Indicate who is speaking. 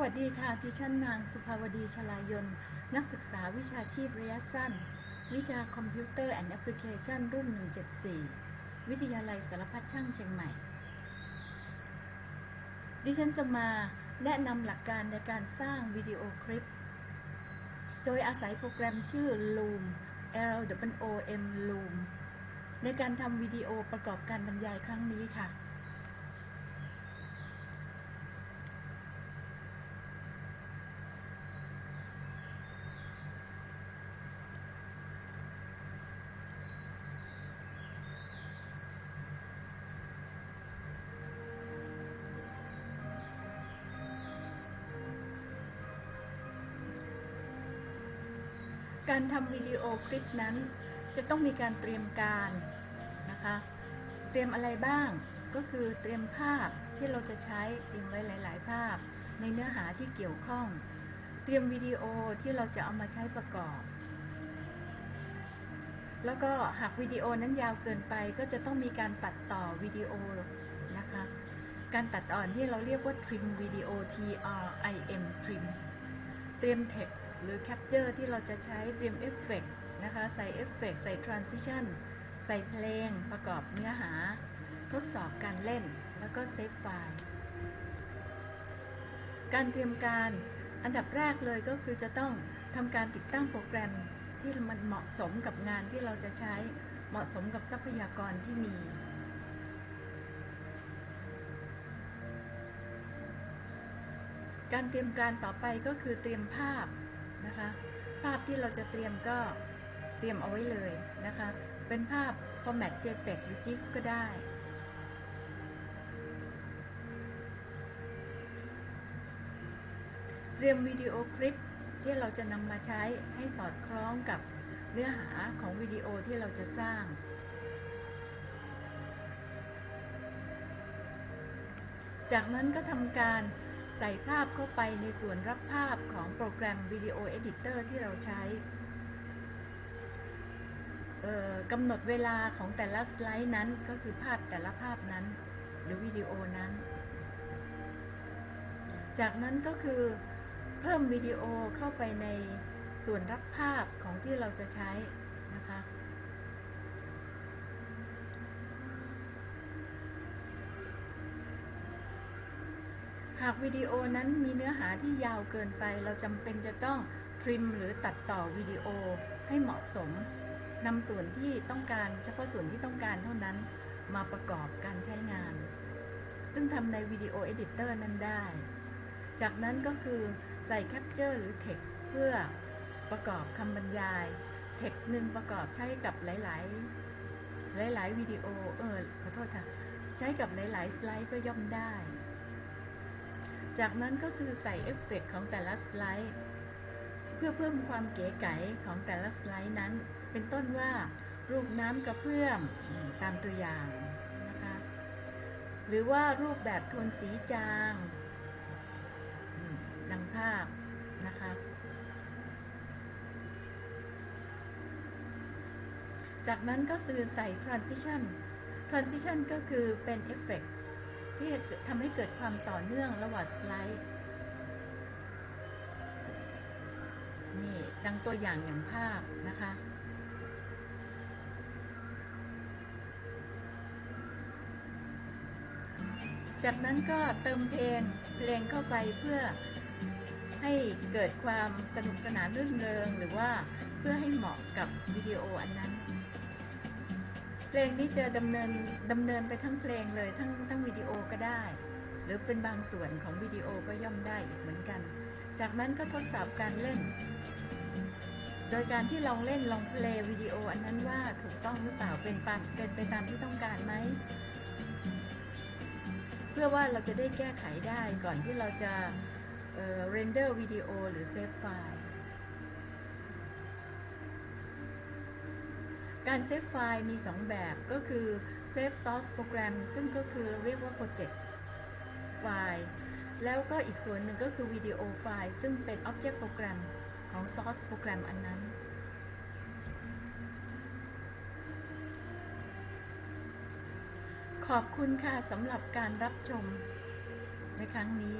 Speaker 1: วัสดีค่ะที่ฉันนางสุภาวดีชลายน นักศึกษาวิชาชีพระยะสั้น วิชาคอมพิวเตอร์แอนด์แอปพลิเคชันรุ่น 174 วิทยาลัยสารพัดช่างเชียงใหม่ ดิฉันจะมาแนะนำหลักการในการสร้างวิดีโอคลิป โดยอาศัยโปรแกรมชื่อ Loom L W O M Loom ในการทำวิดีโอประกอบการบรรยายครั้งนี้ค่ะ การทำวิดีโอคลิปนั้น จะต้องมีการเตรียมการนะคะ เตรียมอะไรบ้างก็คือเตรียมภาพที่เราจะใช้เตรียมไว้หลาย ๆ ภาพ ในเนื้อหาที่เกี่ยวข้อง เตรียมวิดีโอที่เราจะเอามาใช้ประกอบ แล้วก็หากวิดีโอนั้นยาวเกินไปก็จะต้องมีการตัดต่อวิดีโอนะคะ การตัดต่อที่เราเรียกว่า trim วิดีโอ T R I M trim ตรียม text หรือ capture ที่เราจะใช้เตรียมเอฟเฟกนะคะ ใส่เอฟเฟกใส่ transition ใส่เพลงประกอบเนื้อหา ทดสอบการเล่น แล้วก็เซฟไฟล์ การเตรียมการอันดับแรกเลยก็คือจะต้องทำการติดตั้งโปรแกรมที่มันเหมาะสมกับงานที่เราจะใช้เหมาะสมกับทรัพยากรที่มี การเตรียมการต่อไปก็คือเตรียมภาพนะคะ ภาพที่เราจะเตรียมก็เตรียมเอาไว้เลยนะคะ เป็นภาพ format JPEG หรือ GIF ก็ได้เตรียมวิดีโอคลิปที่เราจะนำมาใช้ให้สอดคล้องกับเนื้อหาของวิดีโอที่เราจะสร้าง จากนั้นก็ทำการ ใส่ภาพเข้าไปในส่วนรับภาพของโปรแกรมวิดีโอเอดิเตอร์ที่เราใช้เอ่อกำหนดเวลาของแต่ละสไลด์นั้นก็คือภาพแต่ละภาพนั้น หรือวิดีโอนั้น จากนั้นก็คือเพิ่มวิดีโอเข้าไปในส่วนรับภาพของที่เราจะใช้นะคะ หากวิดีโอนั้นมีเนื้อหาที่ยาวเกินไป เราจำเป็นจะต้องทริมหรือตัดต่อวิดีโอให้เหมาะสมนำส่วนที่ต้องการเฉพาะส่วนที่ต้องการเท่านั้นมาประกอบการใช้งาน ซึ่งทำในวิดีโอเอดิเตอร์นั้นได้ จากนั้นก็คือใส่แคปเจอร์หรือ text เพื่อประกอบคำบรรยาย text หนึ่งประกอบใช้กับหลาย ๆ หลาย ๆ วิดีโอ เออ ขอโทษค่ะ ใช้กับหลาย ๆ สไลด์ก็ย่อมได้ จากนั้นก็คือใส่เอฟเฟกต์ของแต่ละสไลด์ เพื่อเพิ่มความเก๋ไก๋ของแต่ละสไลด์นั้น เป็นต้นว่ารูปน้ำกระเพื่อมตามตัวอย่างนะคะหรือว่ารูปแบบโทนสีจางดังภาพนะคะจากนั้นก็คือใส่ transition transition ก็คือเป็นเอฟเฟกต์ ที่ทำให้เกิดความต่อเนื่องระหว่างสไลด์ นี่ดังตัวอย่างอย่างภาพนะคะจากนั้นก็เติมเพลงเพลงเข้าไปเพื่อให้เกิดความสนุกสนานรื่นเริง หรือว่าเพื่อให้เหมาะกับวิดีโออันนั้น เพลงนี้จะดำเนินดำเนินไปทั้งเพลงเลยทั้งทั้งวิดีโอก็ได้ หรือเป็นบางส่วนของวิดีโอก็ย่อมได้อีกเหมือนกัน จากนั้นก็ทดสอบการเล่น โดยการที่ลองเล่นลองเพลย์วิดีโออันนั้นว่าถูกต้องหรือเปล่าเป็นปเป็นไปตามที่ต้องการไหมเพื่อว่าเราจะได้แก้ไขได้ก่อนที่เราจะเออเรนเดอร์วิดีโอหรือเซฟไฟล์ การเซฟไฟล์มี 2 แบบก็คือ Save Source Program ซึ่งก็คือเรียกว่า Project ไฟล์แล้วก็อีกส่วนหนึ่งก็คือวิดีโอไฟล์ซึ่งเป็น Object Program ของ Source Program อันนั้น ขอบคุณค่ะสำหรับการรับชมในครั้งนี้